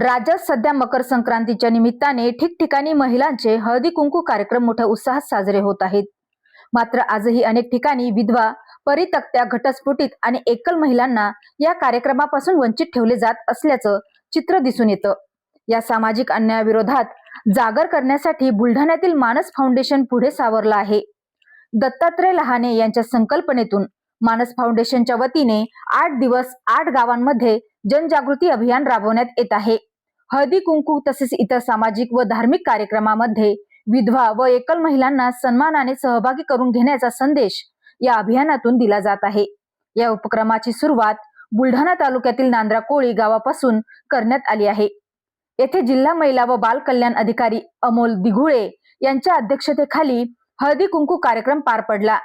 राज्यात सध्या मकर संक्रांतीच्या निमित्ताने ठिकठिकाणी महिलांचे हळदी कुंकू कार्यक्रम मोठ्या उत्साहात साजरे होत आहेत. मात्र आजही अनेक ठिकाणी विधवा परितक्त्या घटस्फोटीत आणि एकल महिलांना या कार्यक्रमापासून वंचित ठेवले जात असल्याचं चित्र दिसून येतं. या सामाजिक अन्यायाविरोधात जागर करण्यासाठी बुलढाण्यातील मानस फाउंडेशन पुढे सावरलं आहे. दत्तात्रय लहाने यांच्या संकल्पनेतून मानस फाउंडेशनच्या वतीने आठ दिवस आठ गावांमध्ये जनजागृती अभियान राबवण्यात येत आहे. हळदी कुंकू तसेच इतर सामाजिक व धार्मिक कार्यक्रमामध्ये विधवा व एकल महिलांना सन्मानाने सहभागी करून घेण्याचा संदेश या अभियानातून दिला जात आहे. या उपक्रमाची सुरुवात बुलढाणा तालुक्यातील नांद्रा कोळी गावापासून करण्यात आली आहे. येथे जिल्हा महिला व बाल कल्याण अधिकारी अमोल दिघुळे यांच्या अध्यक्षतेखाली हळदी कुंकू कार्यक्रम पार पडला.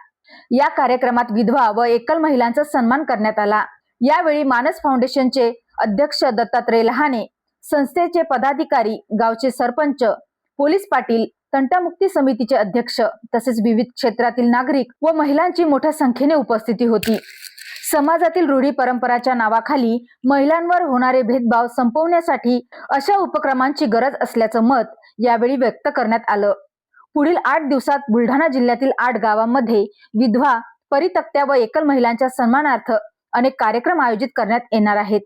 या कार्यक्रमात विधवा व एकल महिलांचा सन्मान करण्यात आला. यावेळी मानस फाउंडेशनचे अध्यक्ष दत्तात्रय लहाने संस्थेचे पदाधिकारी गावचे सरपंच पोलीस पाटील तंटामुक्ती समितीचे अध्यक्ष तसेच विविध क्षेत्रातील नागरिक व महिलांची मोठ्या संख्येने उपस्थिती होती. समाजातील रूढी परंपराच्या नावाखाली महिलांवर होणारे भेदभाव संपवण्यासाठी अशा उपक्रमांची गरज असल्याचं मत यावेळी व्यक्त करण्यात आलं. पुढील आठ दिवसात बुलढाणा जिल्ह्यातील आठ गावांमध्ये विधवा परितक्त्या व एकल महिलांच्या सन्मानार्थ अनेक कार्यक्रम आयोजित करण्यात येणार आहेत.